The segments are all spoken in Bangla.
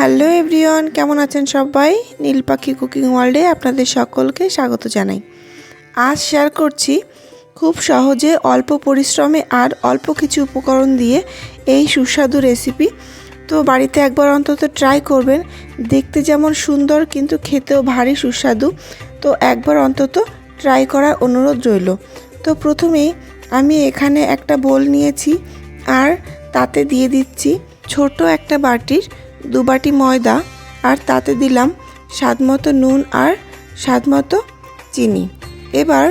হ্যালো এভরিওয়ান, কেমন আছেন সবাই? নীল পাখি কুকিং ওয়ার্ল্ডে আপনাদের সকলকে স্বাগত জানাই। আজ শেয়ার করছি খুব সহজে অল্প পরিশ্রমে আর অল্প কিছু উপকরণ দিয়ে এই সুস্বাদু রেসিপি তো বাড়িতে একবার অন্তত ট্রাই করবেন। দেখতে যেমন সুন্দর কিন্তু খেতেও ভারী সুস্বাদু। তো একবার অন্তত ট্রাই করার অনুরোধ রইল। তো প্রথমেই আমি এখানে একটা বোল নিয়েছি আর তাতে দিয়ে দিচ্ছি ছোট একটা বাটির দু বাটি ময়দা আর তাতে দিলাম স্বাদমতো নুন আর স্বাদমতো চিনি। এবার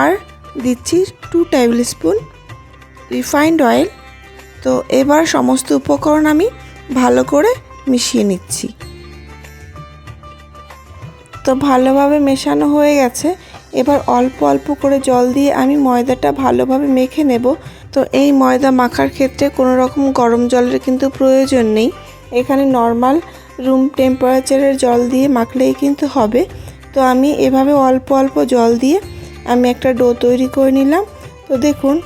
আর দিচ্ছি two tablespoon refined oil তো এবার সমস্ত উপকরণ আমি ভালো করে মিশিয়ে নিচ্ছি। তো ভালোভাবে মেশানো হয়ে গেছে। এবার অল্প অল্প করে জল দিয়ে আমি ময়দাটা ভালোভাবে মেখে নেব। তো এই ময়দা মাখার ক্ষেত্রে কোনো রকম গরম জলের কিন্তু প্রয়োজন নেই। এখানে নর্মাল রুম টেম্পারেচারের জল দিয়ে মাখলেই কিন্তু হবে। তো আমি এভাবে অল্প অল্প জল দিয়ে আমি একটা ডো তৈরি করে নিলাম। তো দেখুন,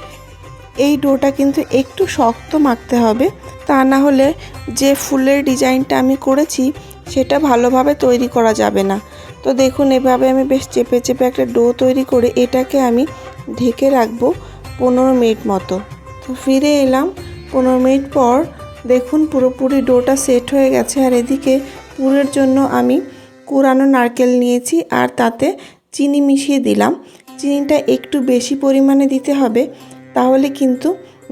এই ডোটা কিন্তু একটু শক্ত মাখতে হবে। তা না হলে যে ফুলের ডিজাইনটা আমি করেছি, সেটা ভালোভাবে তৈরি করা যাবে না। তো দেখুন, এভাবে আমি বেশ চেপে চেপে একটা ডো তৈরি করে এটাকে আমি ঢেকে রাখব পনেরো মিনিট মতো। তো ফিরে এলাম। পনেরো মিনিট পর দেখুন, পুরোপুরি ডোটা সেট হয়ে গেছে। আর এদিকে পুরের জন্য আমি কুরানো নারকেল নিয়েছি আর তাতে চিনি মিশিয়ে দিলাম। চিনিটা একটু বেশি পরিমাণে দিতে হবে, তাহলে কিন্তু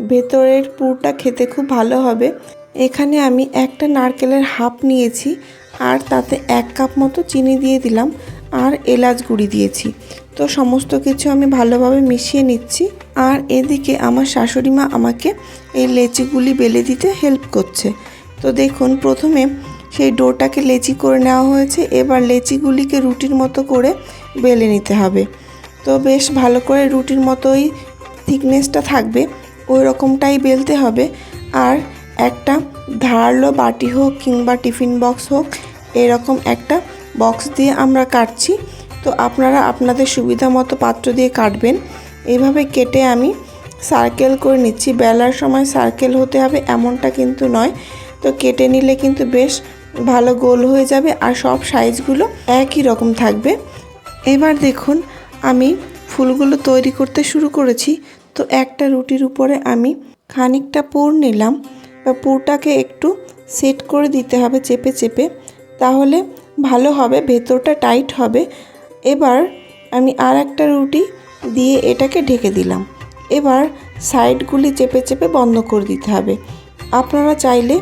ভেতরের পুরটা খেতে খুব ভালো হবে। এখানে আমি একটা নারকেলের হাফ নিয়েছি আর তাতে এক কাপ মতো চিনি দিয়ে দিলাম আর এলাচ গুঁড়ি দিয়েছি। তো সমস্ত কিছু আমি ভালোভাবে মিশিয়ে নিচ্ছি। আর এদিকে আমার শাশুড়ি মা আমাকে এই লেচিগুলি বেলে দিতে হেল্প করছে। তো দেখুন, প্রথমে সেই ডোটাকে লেচি করে নেওয়া হয়েছে। এবার লেচিগুলিকে রুটির মতো করে বেলে নিতে হবে। তো বেশ ভালো করে রুটির মতোই থিকনেসটা থাকবে ওই রকমটাই বেলতে হবে। আর একটা ধারালো বাটি হোক কিংবা টিফিন বক্স হোক, এরকম একটা বক্স দিয়ে আমরা কাটছি। তো আপনারা আপনাদের সুবিধা মতো পাত্র দিয়ে কাটবেন। এইভাবে কেটে আমি সার্কেল করে নিচ্ছি। বেলার সময় সার্কেল হতে হবে এমনটা কিন্তু নয়। তো কেটে নিলে কিন্তু বেশ ভালো গোল হয়ে যাবে আর সব সাইজগুলো একই রকম থাকবে। এবার দেখুন আমি ফুলগুলো তৈরি করতে শুরু করেছি। তো একটা রুটির উপরে আমি খানিকটা পুর নিলাম। বা পুরটাকে একটু সেট করে দিতে হবে চেপে চেপে। তাহলে ভালো হবে, ভেতরটা টাইট হবে। এবার আমি আর একটা রুটি দিয়ে এটাকে ঢেকে দিলাম। এবার সাইডগুলি চেপে চেপে বন্ধ করে দিতে হবে। আপনারা চাইলে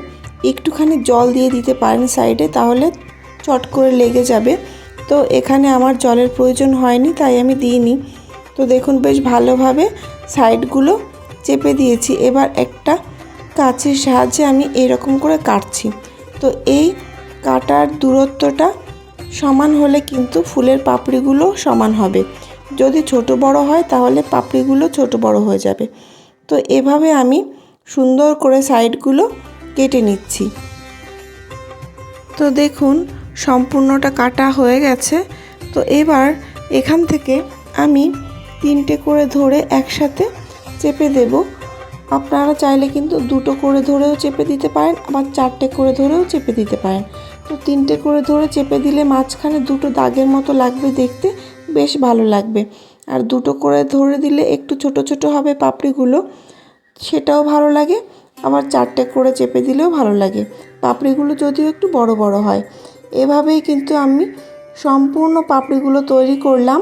একটুখানি জল দিয়ে দিতে পারেন সাইডে, তাহলে চট করে লেগে যাবে। তো এখানে আমার জলের প্রয়োজন হয়নি, তাই আমি দিইনি। তো দেখুন বেশ ভালোভাবে সাইডগুলো চেপে দিয়েছি। এবার একটা কাছের সাহায্যে আমি এরকম করে কাটছি। তো এই কাটার দূরত্বটা সমান হলে কিন্তু ফুলের পাপড়িগুলো সমান হবে। যদি ছোট বড় হয়, তাহলে পাপড়িগুলো ছোট বড় হয়ে যাবে। তো এভাবে আমি সুন্দর করে সাইডগুলো কেটে নিচ্ছি। তো দেখুন, সম্পূর্ণটা কাটা হয়ে গেছে। তো এবার এখান থেকে আমি তিনটে করে ধরে একসাথে চেপে দেব। আপনারা চাইলে কিন্তু দুটো করে ধরেও চেপে দিতে পারেন, আবার চারটে করে ধরেও চেপে দিতে পারেন। তো তিনটে করে ধরে চেপে দিলে মাঝখানে দুটো দাগের মতো লাগবে দেখতে, বেশ ভালো লাগবে। আর দুটো করে ধরে দিলে একটু ছোট ছোট হবে পাপড়িগুলো, সেটাও ভালো লাগে। আবার চারটে করে চেপে দিলেও ভালো লাগে। পাপড়িগুলো যদিও একটু বড় বড় হয়। এভাবেই কিন্তু আমি সম্পূর্ণ পাপড়িগুলো তৈরি করলাম।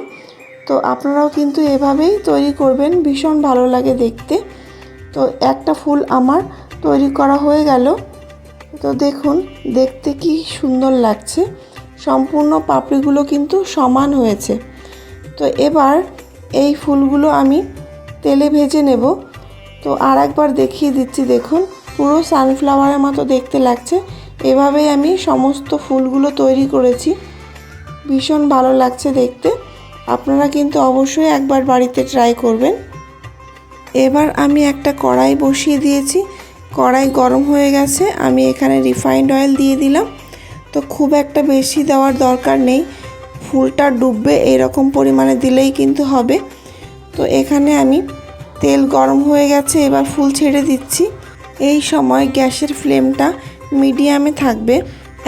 তো আপনারাও কিন্তু এভাবেই তৈরি করবেন, ভীষণ ভালো লাগে দেখতে। তো একটা ফুল আমার তৈরি করা হয়ে গেল। তো দেখুন, দেখতে কি সুন্দর লাগছে। সম্পূর্ণ পাপড়িগুলো কিন্তু সমান হয়েছে। তো এবার এই ফুলগুলো আমি তেলে ভেজে নেব। তো আর একবার দেখিয়ে দিচ্ছি, দেখুন, পুরো সানফ্লাওয়ারের মতো দেখতে লাগছে। এভাবেই আমি সমস্ত ফুলগুলো তৈরি করেছি। ভীষণ ভালো লাগছে দেখতে। আপনারা কিন্তু অবশ্যই একবার বাড়িতে ট্রাই করবেন। এবার আমি একটা কড়াই বসিয়ে দিয়েছি। কড়াই গরম হয়ে গেছে, আমি এখানে রিফাইন্ড অয়েল দিয়ে দিলাম। তো খুব একটা বেশি দেওয়ার দরকার নেই, ফুলটা ডুববে এরকম পরিমাণে দিলেই কিন্তু হবে। তো এখানে আমি তেল গরম হয়ে গেছে, এবার ফুল ছেড়ে দিচ্ছি। এই সময় গ্যাসের ফ্লেমটা মিডিয়ামে থাকবে।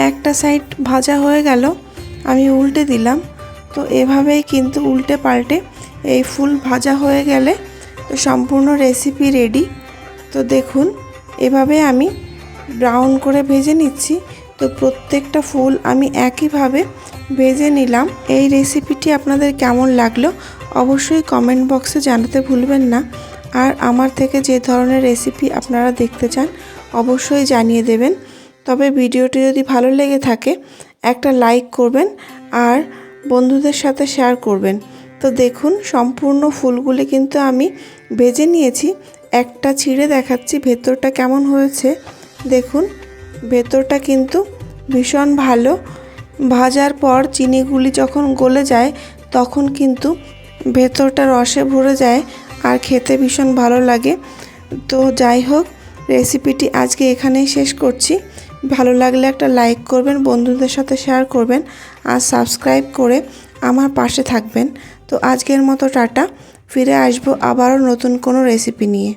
একটা সাইড ভাজা হয়ে গেল, আমি উল্টে দিলাম। তো এভাবেই কিন্তু উল্টে পাল্টে এই ফুল ভাজা হয়ে গেলে তো সম্পূর্ণ রেসিপি রেডি তো দেখুন এভাবে আমি ব্রাউন করে ভেজে নিচ্ছি। তো প্রত্যেকটা ফুল আমি একইভাবে ভেজে নিলাম। এই রেসিপিটি আপনাদের কেমন লাগল অবশ্যই কমেন্ট বক্সে জানাতে ভুলবেন না। আর আমার থেকে যে ধরনের রেসিপি আপনারা দেখতে চান, অবশ্যই জানিয়ে দেবেন। তবে ভিডিওটি যদি ভালো লেগে থাকে, একটা লাইক করবেন আর বন্ধুদের সাথে শেয়ার করবেন। তো দেখুন, সম্পূর্ণ ফুলগুলি কিন্তু আমি ভেজে নিয়েছি। একটা ছিঁড়ে দেখাচ্ছি ভেতরটা কেমন হয়েছে। দেখুন, ভেতরটা কিন্তু ভীষণ ভালো। ভাজার পর চিনিগুলি যখন গলে যায়, তখন কিন্তু ভেতরটা রসে ভরে যায় আর খেতে ভীষণ ভালো লাগে। তো যাই হোক, রেসিপিটি আজকে এখানেই শেষ করছি। ভালো লাগলে একটা লাইক করবেন, বন্ধুদের সাথে শেয়ার করবেন আর সাবস্ক্রাইব করে আমার পাশে থাকবেন। তো আজকের মতো টাটা। ফিরে আসব আবারও নতুন কোনো রেসিপি নিয়ে।